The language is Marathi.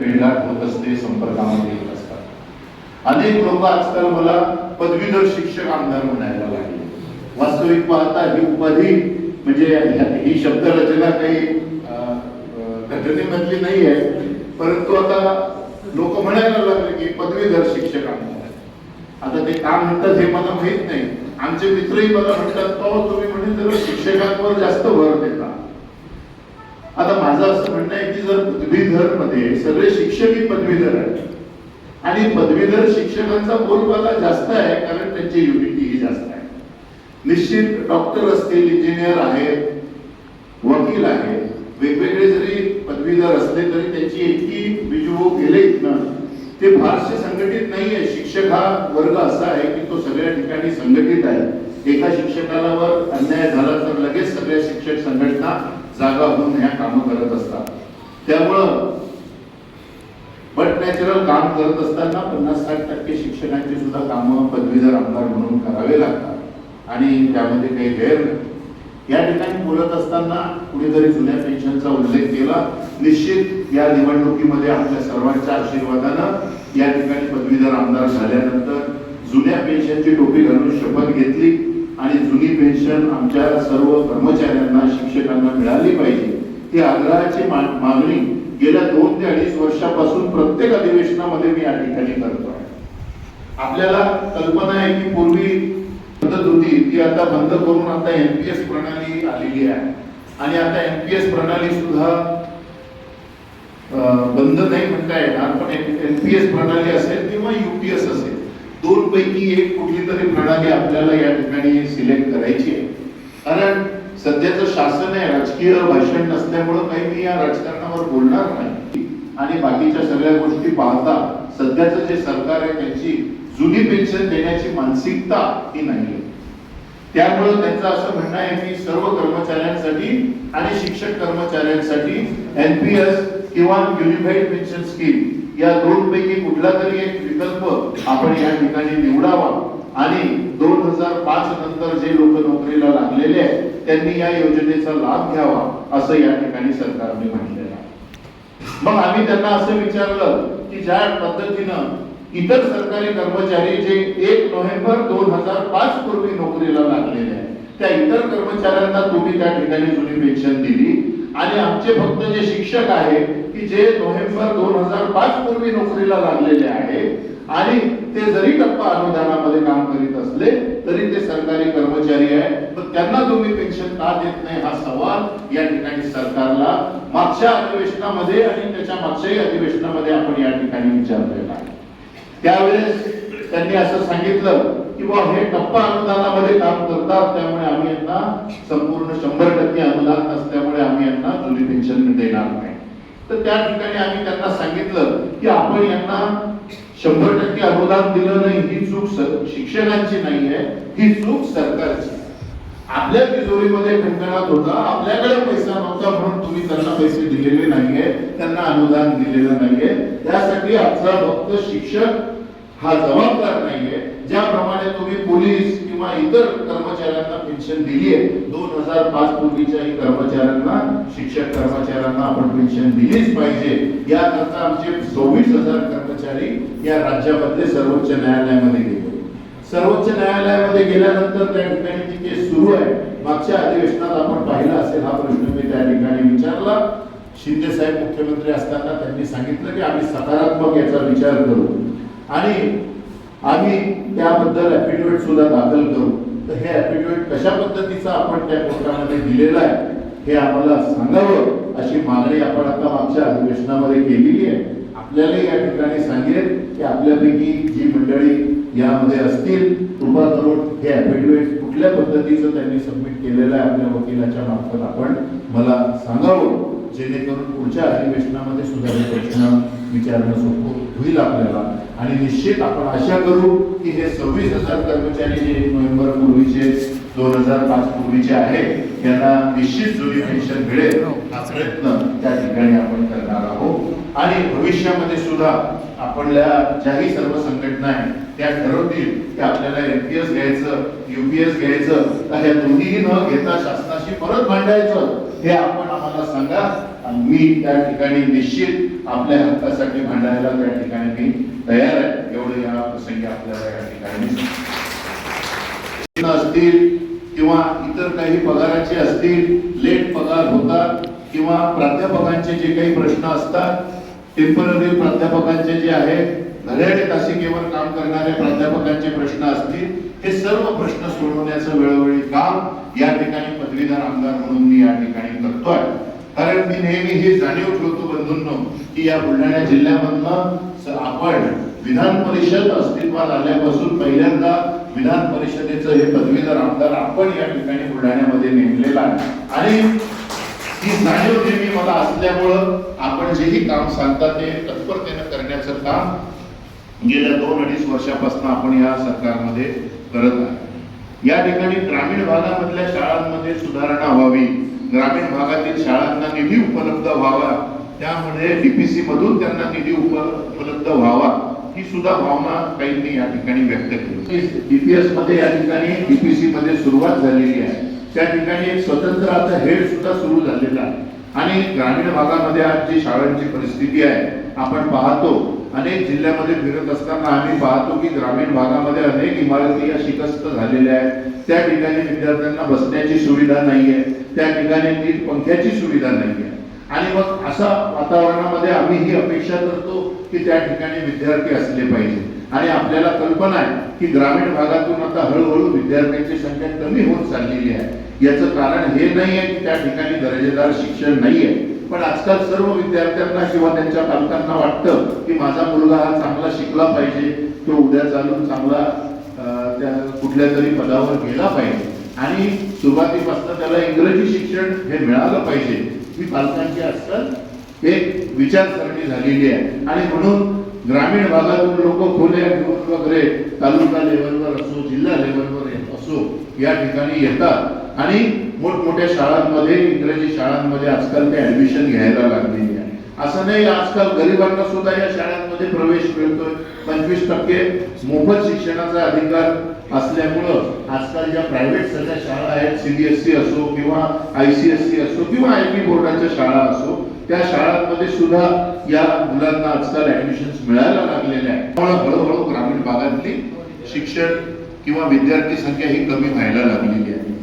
भेटघाट होत असते संपर्कामध्ये येत असतात. अनेक लोक आजकाल मला पदवीधर शिक्षक आमदार म्हणायला लागले. वास्तविक पाहता ही उपाधी म्हणजे ही शब्द रचना काही घटनेमधली नाही आहे. परंतु आता लोक म्हणायला लागले की पदवीधर शिक्षक आमदार आता ते काम म्हणतात हे मला माहीत नाही. आमचे मित्रही मला म्हणतात तुम्ही म्हणजे शिक्षकांवर जास्त भर देता. आता माझं असं म्हणणं आहे की जर पदवीधरमध्ये सगळे शिक्षकही पदवीधर आहेत. आणि पदवीधर शिक्षकांचा बोलबाला जास्त आहे कारण त्यांची युनिटी ही जास्त आहे. निश्चित डॉक्टर असतील इंजिनियर आहेत वकील आहेत वेगवेगळे जरी पदवीधर असले तरी त्यांची इतकी बिजू गेले ना ते फारसे संघटित नाही आहे शिक्षक हा वर्ग असा आहे की तो सगळ्या ठिकाणी संघटित आहे. एका शिक्षकाला वर अन्याय झाला तर लगेच सगळ्या शिक्षक संघटना जागा होऊन ह्या कामं करत त्यामुळं बट नॅचरल काम करत असताना पन्नास साठ टक्के शिक्षकांची सुद्धा कामं पदवीधर आमदार म्हणून करावे लागतात आणि त्यामध्ये काही गैर नाही. या ठिकाणी बोलत असताना कुणीतरी जुन्या पेन्शनचा उल्लेख केला निश्चित या निवडणुकीमध्ये आपल्या सर्वांच्या आशीर्वादानं या ठिकाणी पदवीधर आमदार झाल्यानंतर जुन्या पेन्शनची टोपी घालून शपथ घेतली आणि जुनी पेन्शन आमच्या सर्व कर्मचाऱ्यांना शिक्षकांना मिळाली पाहिजे ती आग्रहाची मा- मागणी गेल्या दोन ते अडीच वर्षापासून प्रत्येक अधिवेशनामध्ये मी या ठिकाणी करतो आपल्याला कल्पना आहे की पूर्वी पद्धत होती ती आता बंद करून आता एमपीएस प्रणाली आलेली आहे. आणि आता एमपीएस प्रणाली सुद्धा बंद नाही म्हणता येणार पण एमपीएस प्रणाली असेल किंवा युपीएस असेल दोन पैकी एक कुठली तरी प्रणाली आपल्याला या ठिकाणी सिलेक्ट करायची आहे. कारण सध्याचं शासन आहे राजकीय भाषण नसल्यामुळं काही मी या राजकारणावर बोलणार नाही. आणि बाकीच्या सगळ्या गोष्टी पाहता सध्याचं जे सरकार आहे त्यांची जुनी पेन्शन देण्याची मानसिकता ही नाही त्यामुळं त्यांचं असं म्हणणं आहे की सर्व कर्मचाऱ्यांसाठी आणि शिक्षक कर्मचाऱ्यांसाठी एनपीएस किंवा युनिफाईड पेन्शन स्कीम या दोन पैकी कुठला तरी एक विकल्प आपण या ठिकाणी निवडावा. आणि दोन हजार पाच नंतर जे लोक नोकरीला लागलेले आहेत त्यांनी या योजनेचा लाभ घ्यावा असं या ठिकाणी सरकारने म्हटलेलं आहे. मग आम्ही त्यांना असं विचारलं की ज्या पद्धतीनं इतर सरकारी कर्मचारी जे एक नोव्हेंबर दोन हजार पाच पूर्वी नोकरीला लागलेले आहेत त्या इतर कर्मचाऱ्यांना तुम्ही त्या ठिकाणी जुनी पेन्शन दिली. आणि आमचे फक्त जे शिक्षक आहेत की जे नोव्हेंबर दोन हजार पाच पूर्वी नोकरीला लागलेले आहे आणि ते जरी टप्पा अनुदानामध्ये काम करीत असले तरी ते सरकारी कर्मचारी आहे तर त्यांना तुम्ही पेन्शन का देत नाही हा सवाल या ठिकाणी सरकारला मागच्या अधिवेशनामध्ये आणि त्याच्या मागच्याही अधिवेशनामध्ये आपण या ठिकाणी विचारलेला आहे. त्यावेळेस त्यांनी असं सांगितलं की बा हे टप्पा अनुदानामध्ये काम करतात त्यामुळे आम्ही यांना संपूर्ण शंभर टक्के अनुदान नसल्यामुळे आम्ही यांना जुनी पेन्शन देणार नाही. तर त्या ठिकाणी आम्ही त्यांना सांगितलं की आपण यांना शंभर टक्के अनुदान दिलं नाही ही चूक शिक्षकांची नाही आहे ही चूक सरकारची. आपल्या तिजोरीमध्ये खंडणात होता आपल्याकडे पैसा नव्हता म्हणून तुम्ही त्यांना पैसे दिलेले नाहीये त्यांना अनुदान दिलेलं नाहीये. त्यासाठी आपला फक्त शिक्षक हा जबाबदार नाहीये. ज्याप्रमाणे तुम्ही पोलीस किंवा इतर कर्मचाऱ्यांना पेन्शन दिली आहे दोन हजार पाच पूर्वीच्याही कर्मचाऱ्यांना शिक्षक कर्मचाऱ्यांना आपण पेन्शन दिलीच पाहिजे. याकरता आमचे सव्वीस हजार कर्मचारी या राज्यामधले सर्वोच्च न्यायालयामध्ये गेले. सर्वोच्च न्यायालयामध्ये गेल्यानंतर त्या ठिकाणी ती केस सुरू आहे. मागच्या अधिवेशनात आपण पाहिला असेल हा प्रश्न मी त्या ठिकाणी विचारला. शिंदे साहेब मुख्यमंत्री असताना त्यांनी सांगितलं की आम्ही सकारात्मक याचा विचार करू. आणि आम्ही त्याबद्दल ऍफिडेव्हिट सुद्धा दाखल करू. तर हे ऍफिडेव्हिट कशा पद्धतीचं आपण त्या कोर्टामध्ये दिलेलं आहे हे आम्हाला सांगावं अशी मागणी आपण आता मागच्या अधिवेशनामध्ये केलेली आहे. आपल्याला या ठिकाणी सांगेल की आपल्यापैकी जी मंडळी यामध्ये असतील कृपा करून हे ऍफिडेव्हिट कुठल्या पद्धतीचं त्यांनी सबमिट केलेलं आहे आपल्या वकिलाच्या मार्फत आपण मला सांगावं जेणेकरून पुढच्या अधिवेशनामध्ये सुद्धा हे प्रश्न विचारणं सोपं होईल आपल्याला. आणि निश्चित आपण आशा करू की हे सव्वीस हजार कर्मचारी जे नोव्हेंबर पूर्वीचे दोन हजार पाच पूर्वीचे आहेत त्यांना निश्चित जुनी पेन्शन मिळेल हा प्रयत्न त्या ठिकाणी आपण करणार आहोत. आणि भविष्यामध्ये सुद्धा आपल्या ज्याही सर्व संघटना आहेत त्या ठरवतील की आपल्याला एस घ्यायचं युपीएस घ्यायचं तर हे दोन्हीही न घेता शासनाशी परत भांडायचं हे आपण आम्हाला सांगा. आणि मी त्या ठिकाणी निश्चित आपल्या हक्कासाठी भांडायला त्या ठिकाणी मी तयार आहे. एवढं या प्रसंगी आपल्याला या ठिकाणी असतील किंवा इतर काही पगाराचे असतील लेट पगार होतात किंवा प्राध्यापकांचे जे काही प्रश्न असतात टेंपररी प्राध्यापकांचे जे आहे घड्याळे तासिकेवर काम करणाऱ्या प्राध्यापकांचे प्रश्न असतील हे सर्व प्रश्न सोडवण्याचं वेळोवेळी काम या ठिकाणी पदवीधर आमदार म्हणून मी या ठिकाणी करतोय. कारण मी नेहमी ही जाणीव ठेवतो बंधूंनो की या बुलढाणा जिल्ह्यामधनं आपण विधान परिषद अस्तित्वात आल्यापासून पहिल्यांदा विधान परिषदेचं हे पदवीधर आमदार आपण या ठिकाणी बुलढाण्यामध्ये नेमलेला आहे. आणि ही जाणीव नेहमी मला असल्यामुळं आपण जेही काम सांगतात ते तत्परतेनं करण्याचं काम गेल्या दोन अडीच वर्षापासून आपण या सरकारमध्ये करत आहे या ठिकाणी ग्रामीण भागामधल्या शाळांमध्ये सुधारणा व्हावी ग्रामीण भागातील शाळांना निधी उपलब्ध व्हावा त्यामध्ये डीपीसी मधून त्यांना निधी उपलब्ध व्हावा ही सुद्धा भावना काहींनी या ठिकाणी व्यक्त केली. डीपीएसमध्ये या ठिकाणी डीपीसी मध्ये सुरुवात झालेली आहे. त्या ठिकाणी एक स्वतंत्र आता हेड सुद्धा सुरू झालेला आहे. आणि ग्रामीण भागामध्ये आज जी शाळांची परिस्थिती आहे आपण पाहतो अनेक जिल्ह्यामध्ये फिरत असताना आम्ही पाहतो की ग्रामीण भागामध्ये अनेक इमारती या शिकस्त झालेल्या आहेत. त्या ठिकाणी विद्यार्थ्यांना बसण्याची सुविधा नाहीये. त्या ठिकाणी नीट पंख्याची सुविधा नाहीये. आणि मग अशा वातावरणामध्ये आम्ही ही अपेक्षा करतो की त्या ठिकाणी विद्यार्थी असले पाहिजे. आणि आपल्याला कल्पना आहे की ग्रामीण भागातून आता हळूहळू विद्यार्थ्यांची संख्या कमी होत चाललेली आहे. याचं कारण हे नाही आहे की त्या ठिकाणी दर्जेदार शिक्षण नाहीये पण आजकाल सर्व विद्यार्थ्यांना किंवा त्यांच्या पालकांना वाटतं की माझा मुलगा हा चांगला शिकला पाहिजे तो उद्या चालून चांगला त्या कुठल्या तरी पदावर गेला पाहिजे. आणि सुरुवातीपासून त्याला इंग्रजी शिक्षण हे मिळालं पाहिजे. ही पालकांची आजकाल एक विचारसरणी झालेली आहे. आणि म्हणून ग्रामीण भागातून लोक खोल्या घेऊन वगैरे तालुका लेवलवर असो जिल्हा लेवलवर असो या ठिकाणी येतात. आणि मोठमोठ्या शाळांमध्ये इंग्रजी शाळांमध्ये आजकाल ते ऍडमिशन घ्यायला लागलेली आहे. असं नाही आजकाल गरिबांना सुद्धा या शाळांमध्ये प्रवेश मिळतोय. पंचवीस टक्के मोफत शिक्षणाचा अधिकार असल्यामुळं आजकाल ज्या प्रायव्हेट सगळ्या शाळा आहेत सीबीएसई असो किंवा आयसीएससी असो किंवा आय पी बोर्डाच्या शाळा असो त्या शाळांमध्ये सुद्धा या मुलांना आजकाल ऍडमिशन मिळायला लागलेल्या आहे त्यामुळे हळूहळू ग्रामीण भागातली शिक्षण किंवा विद्यार्थी संख्या ही कमी व्हायला लागलेली आहे.